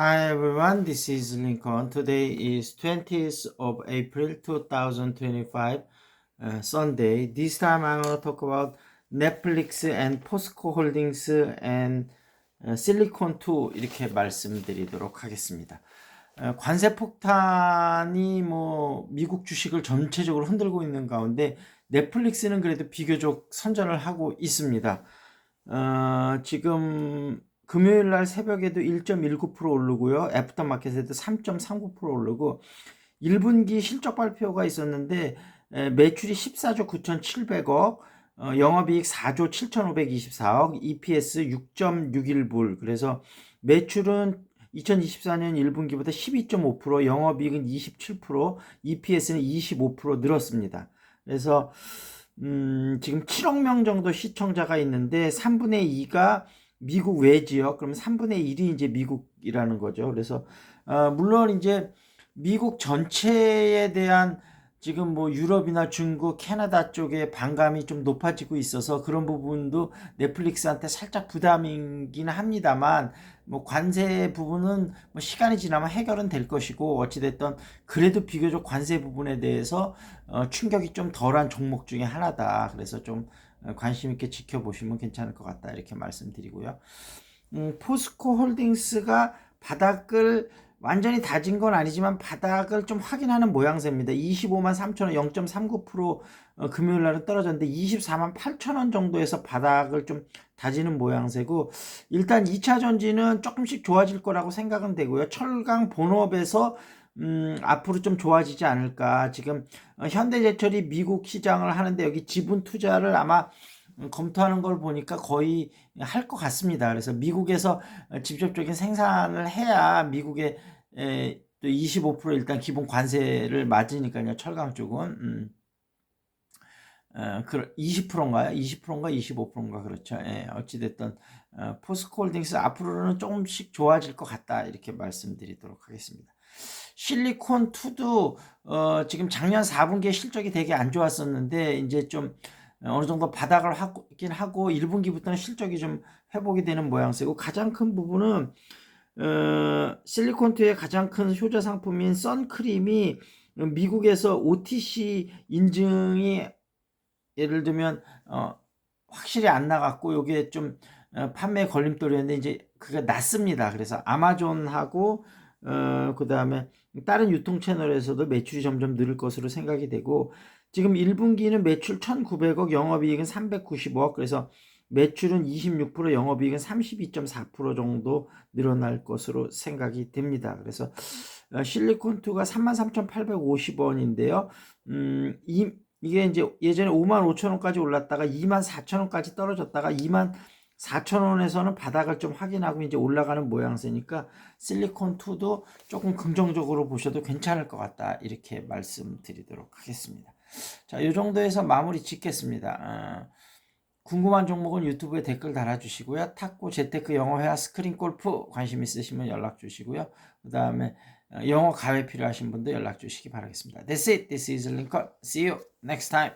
Hi everyone, this is Lincoln. Today is 20th of April 2025, uh, Sunday. This time I'm going to talk about Netflix and Posco Holdings and uh, Silicon 2 이렇게 말씀드리도록 하겠습니다. 어, 관세 폭탄이 뭐 미국 주식을 전체적으로 흔들고 있는 가운데 넷플릭스는 그래도 비교적 선전을 하고 있습니다. 어, 지금 금요일 날 새벽에도 1.19% 오르고요. 애프터 마켓에도 3.39% 오르고 1분기 실적 발표가 있었는데 에, 매출이 14조 9,700억, 어, 영업이익 4조 7,524억, EPS 6.61불. 그래서 매출은 2024년 1분기보다 12.5%, 영업이익은 27%, EPS는 25% 늘었습니다. 그래서 음, 지금 7억 명 정도 시청자가 있는데 3분의 2가 미국 외 지역, 그럼 3분의 1이 이제 미국이라는 거죠. 그래서 어, 물론 이제 미국 전체에 대한 지금 뭐 유럽이나 중국, 캐나다 쪽에 반감이 좀 높아지고 있어서 그런 부분도 넷플릭스한테 살짝 부담이긴 합니다만 뭐 관세 부분은 뭐 시간이 지나면 해결은 될 것이고 어찌됐든 그래도 비교적 관세 부분에 대해서 어 충격이 좀 덜한 종목 중에 하나다. 그래서 좀 어, 관심 있게 지켜보시면 괜찮을 것 같다. 이렇게 말씀드리고요. 음, 포스코 홀딩스가 바닥을 완전히 다진 건 아니지만 바닥을 좀 확인하는 모양새입니다. 25만 3천 원 0.39% 어, 금요일 날은 떨어졌는데 24만 8천 원 정도에서 바닥을 좀 다지는 모양새고 일단 2차 전지는 조금씩 좋아질 거라고 생각은 되고요. 철강 본업에서 음, 앞으로 좀 좋아지지 않을까. 지금 어, 현대제철이 미국 시장을 하는데 여기 지분 투자를 아마 음, 검토하는 걸 보니까 거의 할 것 같습니다. 그래서 미국에서 어, 직접적인 생산을 해야 미국의 에, 또25% 일단 기본 관세를 맞으니까요. 철강 쪽은 음. 어, 그 20%인가요? 20%인가 25%인가 그렇죠. 예, 어찌됐든 어, 포스코홀딩스 앞으로는 조금씩 좋아질 것 같다 이렇게 말씀드리도록 하겠습니다. 실리콘 2도 어, 지금 작년 4분기에 실적이 되게 안 좋았었는데 이제 좀 어느 정도 바닥을 하긴 하고 1분기부터는 실적이 좀 회복이 되는 모양새고 가장 큰 부분은 어, 실리콘2의 가장 큰 효자 상품인 선크림이 미국에서 OTC 인증이 예를 들면 어, 확실히 안 나갔고 요게 좀 어, 판매 걸림돌이었는데 이제 그게 났습니다. 그래서 아마존하고 어, 그 다음에 다른 유통 채널에서도 매출이 점점 늘을 것으로 생각이 되고 지금 1분기는 매출 1,900억, 영업이익은 390억. 그래서 매출은 26%, 영업이익은 32.4% 정도 늘어날 것으로 생각이 됩니다. 그래서 어, 실리콘2가 33,850원인데요. 음, 이, 이게 이제 예전에 5만 5천 원까지 올랐다가 2만 4천 원까지 떨어졌다가 2만 4,000원에서는 바닥을 좀 확인하고 이제 올라가는 모양새니까 실리콘 2도 조금 긍정적으로 보셔도 괜찮을 것 같다. 이렇게 말씀드리도록 하겠습니다. 자, 이 정도에서 마무리 짓겠습니다. 어, 궁금한 종목은 유튜브에 댓글 달아주시고요. 탁구, 재테크, 영어 회화, 스크린 골프 관심 있으시면 연락 주시고요. 그 다음에 영어 가외 필요하신 분도 연락 주시기 바라겠습니다. That's it. This is Lincoln. See you next time.